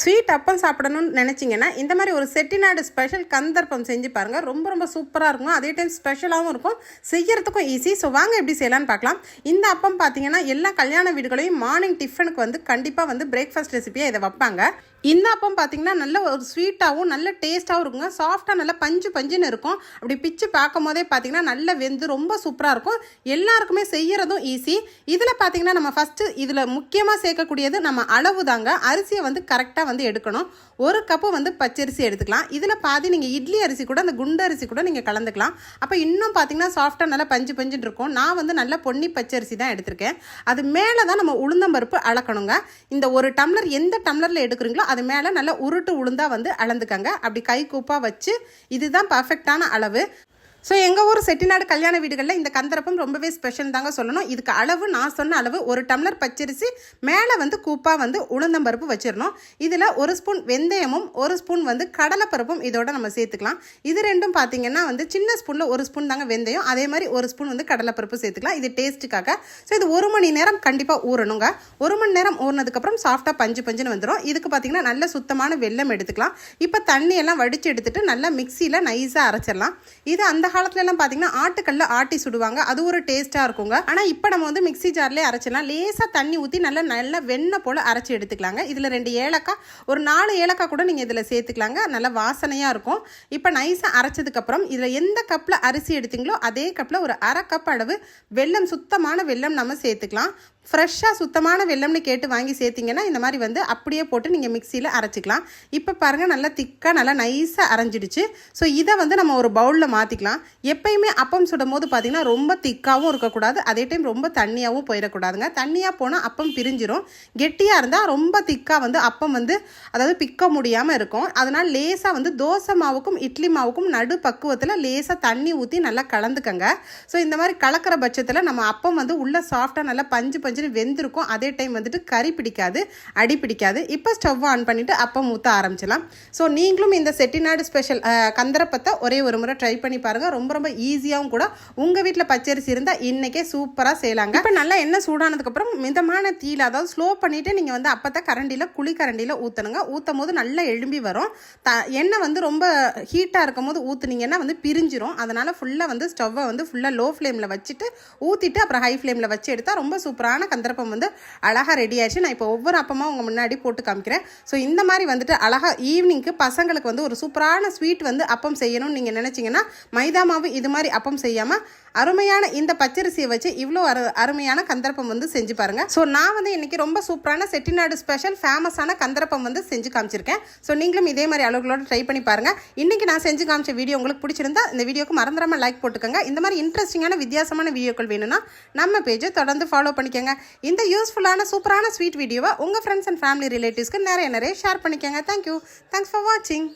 Sweet அப்பம் சாப்பிடணும்னு நினச்சிங்கன்னா இந்த மாதிரி ஒரு செட்டிநாடு ஸ்பெஷல் கந்தர்ப்பம் செஞ்சு பாருங்கள் ரொம்ப ரொம்ப சூப்பராக இருக்கும் அதே டைம் ஸ்பெஷலாகவும் இருக்கும். செய்யறதுக்கும் ஈஸி ஸோ வாங்க எப்படி செய்யலாம்னு பார்க்கலாம். இந்த அப்பம் பார்த்தீங்கன்னா எல்லா கல்யாண வீடுகளையும் மார்னிங் டிஃபனுக்கு வந்து கண்டிப்பாக வந்து பிரேக்ஃபாஸ்ட் ரெசிபியாக இதை வைப்பாங்க. இந்த அப்பம் பார்த்தீங்கன்னா நல்ல ஒரு ஸ்வீட்டாகவும் நல்ல டேஸ்ட்டாகவும் இருக்குங்க. சாஃப்டாக நல்ல பஞ்சு பஞ்சுன்னு இருக்கும். அப்படி பிச்சு பார்க்கும் போதே பார்த்தீங்கன்னா நல்ல வெந்து ரொம்ப சூப்பராக இருக்கும். எல்லாருக்குமே செய்கிறதும் ஈஸி இதில் பார்த்தீங்கன்னா நம்ம ஃபஸ்ட்டு இதில் முக்கியமாக சேர்க்கக்கூடியது நம்ம அளவு தாங்க அரிசியை வந்து கரெக்டாக வந்து எடுக்கணும். ஒரு கப்பு வந்து பச்சரிசி எடுத்துக்கலாம். இதில் பாதி நீங்கள் இட்லி அரிசி கூட அந்த குண்டு அரிசி கூட நீங்கள் கலந்துக்கலாம். அப்போ இன்னும் பார்த்தீங்கன்னா சாஃப்டாக நல்லா பஞ்சு பஞ்சுன்னு இருக்கும். நான் வந்து நல்ல பொன்னி பச்சரிசி தான் எடுத்திருக்கேன். அது மேலே தான் நம்ம உளுந்தம்பருப்பு அளக்கணுங்க. இந்த ஒரு டம்ளர் எந்த டம்ளரில் எடுக்கிறீங்களோ அது மேலே நல்லா உருட்டு உளுந்தா வந்து அளந்துக்கங்க. அப்படி கை கூப்பாக வச்சு இதுதான் பர்ஃபெக்டான அளவு. ஸோ எங்கள் ஊர் செட்டிநாடு கல்யாண வீடுகளில் இந்த கந்தரப்பம் ரொம்பவே ஸ்பெஷல் தாங்க சொல்லணும். இதுக்கு அளவு நான் சொன்ன அளவு ஒரு டம்ளர் பச்சரிசி மேலே வந்து கூப்பாக வந்து உளுந்தம்பருப்பு வச்சிடணும். இதில் ஒரு ஸ்பூன் வெந்தயமும் ஒரு ஸ்பூன் வந்து கடலைப்பருப்பும் இதோட நம்ம சேர்த்துக்கலாம். இது ரெண்டும் பார்த்தீங்கன்னா வந்து சின்ன ஸ்பூனில் ஒரு ஸ்பூன் தாங்க வெந்தயம். அதே மாதிரி ஒரு ஸ்பூன் வந்து கடலைப்பருப்பு சேர்த்துக்கலாம். இது டேஸ்ட்டுக்காக ஸோ இது ஒரு மணி நேரம் கண்டிப்பாக ஊறணுங்க. ஒரு மணி நேரம் ஊறினதுக்கப்புறம் சாஃப்டாக பஞ்சு பஞ்சுன்னு வந்துடும் இதுக்கு பார்த்தீங்கன்னா நல்ல சுத்தமான வெல்லம் எடுத்துக்கலாம். இப்போ தண்ணியெல்லாம் வடித்து எடுத்துகிட்டு நல்லா மிக்சியில் நைஸாக அரைச்சிடலாம். இது அந்த காலத்துல எல்லாம் பார்த்தீங்கன்னா ஆட்டுக்கல்ல ஆட்டி சுடுவாங்க. அது ஒரு டேஸ்ட்டாக இருக்குங்க. ஆனால் இப்போ நம்ம வந்து மிக்சி ஜார்லேயே அரைச்சலாம் லேசாக தண்ணி ஊற்றி நல்லா நல்லா வெண்ணெய் போல் அரைச்சி எடுத்துக்கலாங்க. இதில் ரெண்டு ஏலக்காய் ஒரு நாலு ஏலக்காய் கூட நீங்கள் இதில் சேர்த்துக்கலாங்க. நல்லா வாசனையாக இருக்கும். இப்போ நைஸாக அரைச்சதுக்கப்புறம் இதில் எந்த கப்பில் அரிசி எடுத்தீங்களோ அதே கப்பில் ஒரு அரை கப் அளவு வெல்லம் சுத்தமான வெல்லம் நம்ம சேர்த்துக்கலாம். ஃப்ரெஷ்ஷாக சுத்தமான வெல்லம்னு கேட்டு வாங்கி சேர்த்திங்கன்னா இந்த மாதிரி வந்து அப்படியே போட்டு நீங்கள் மிக்சியில் அரைச்சிக்கலாம். இப்போ பாருங்கள் நல்லா திக்காக நல்லா நைஸாக அரைஞ்சிடுச்சு. ஸோ இதை வந்து நம்ம ஒரு பவுலில் மாற்றிக்கலாம் எப்பயுமே அப்பம் சுடும் போது பார்த்திங்கன்னா ரொம்ப திக்காகவும் இருக்கக்கூடாது. அதே டைம் ரொம்ப தண்ணியாகவும் போயிடக்கூடாதுங்க. தண்ணியாக போனால் அப்பம் பிரிஞ்சிரும். கெட்டியாக இருந்தால் ரொம்ப திக்காக வந்து அப்பம் வந்து அதாவது பிக்க முடியாமல் இருக்கும். அதனால் லேசாக வந்து தோசை மாவுக்கும் இட்லி மாவுக்கும் நடு பக்குவத்தில் லேசாக தண்ணி ஊற்றி நல்லா கலந்துக்கங்க. ஸோ இந்த மாதிரி கலக்கிற பட்சத்தில் நம்ம அப்பம் வந்து உள்ளே சாஃப்டாக நல்லா பஞ்சு பஞ்சுன்னு வெந்திருக்கும். அதே டைம் வந்துட்டு கறி பிடிக்காது அடி பிடிக்காது. இப்போ ஸ்டவ் ஆன் பண்ணிவிட்டு அப்பம் ஊற்ற ஆரம்பிச்சிடலாம். ஸோ நீங்களும் இந்த செட்டிநாடு ஸ்பெஷல் கந்தரப்பத்தை ஒரே ஒரு முறை ட்ரை பண்ணி பாருங்கள் ரொம்ப ரொம்ப ஈஸியாகவும் கூட உங்கள் வீட்டில் பச்சரிசி இருந்தால் இன்றைக்கே சூப்பராக செய்யலாங்க. இப்போ நல்லா எண்ணெய் சூடானதுக்கப்புறம் மிதமான தீயில் அதாவது ஸ்லோ பண்ணிவிட்டு நீங்கள் வந்து அப்பத்தை கரண்டியில் குழி கரண்டியில் ஊற்றணுங்க ஊற்றும் போது நல்லா எழும்பி வரும். த எண்ணெய் வந்து ரொம்ப ஹீட்டாக இருக்கும் போது ஊற்றுனீங்கன்னா வந்து பிரிஞ்சிரும். அதனால் ஃபுல்லாக வந்து ஸ்டவ்வை வந்து ஃபுல்லாக லோ ஃப்ளேமில் வச்சுட்டு ஊற்றிட்டு அப்புறம் ஹை ஃப்ளேமில் வச்சு எடுத்தால் ரொம்ப சூப்பரான கந்தரப்பம் வந்து அழகாக ரெடி ஆயிடுச்சு. நான் இப்போ ஒவ்வொரு அப்பமாக உங்கள் முன்னாடி போட்டு காமிக்கிறேன். ஸோ இந்த மாதிரி வந்துட்டு அழகாக ஈவினிங்க்கு பசங்களுக்கு வந்து ஒரு சூப்பரான ஸ்வீட் வந்து அப்பம் செய்யணும்னு நீங்கள் நினச்சிங்கன்னா மைதா மாவு இது மாதிரி அப்பம் செய்யாமல் அருமையான இந்த பச்சரிசியை வச்சு இவ்வளோ அரு அருமையான கந்தரப்பம் வந்து செஞ்சு பாருங்கள் ஸோ நான் வந்து இன்றைக்கி ரொம்ப சூப்பரான செட்டிநாடு ஸ்பெஷல் ஃபேமஸான கந்தரப்பம் வந்து செஞ்சு காமிச்சிருக்கேன். ஸோ நீங்களும் இதே மாதிரி அளவுகளோட ட்ரை பண்ணி பாருங்கள் இன்றைக்கி நான் செஞ்சு காமிச்ச வீடியோ உங்களுக்கு பிடிச்சிருந்தா இந்த வீடியோக்கு மறந்துடாமல் லைக் போட்டுக்கோங்க. இந்த மாதிரி இன்ட்ரெஸ்டிங்கான வித்தியாசமான வீடியோக்கள் வேணும்னா நம்ம பேஜை தொடர்ந்து ஃபாலோ பண்ணிக்கோங்க. இந்த யூஸ்ஃபுல்லான சூப்பரான ஸ்வீட் வீடியோவை உங்கள் ஃப்ரெண்ட்ஸ் அண்ட் ஃபேமிலி ரிலேட்டிவ்ஸ்க்கு நிறைய நிறைய ஷேர் பண்ணிக்கோங்க. தேங்க்யூ தேங்க்ஸ் ஃபார் வாட்சிங்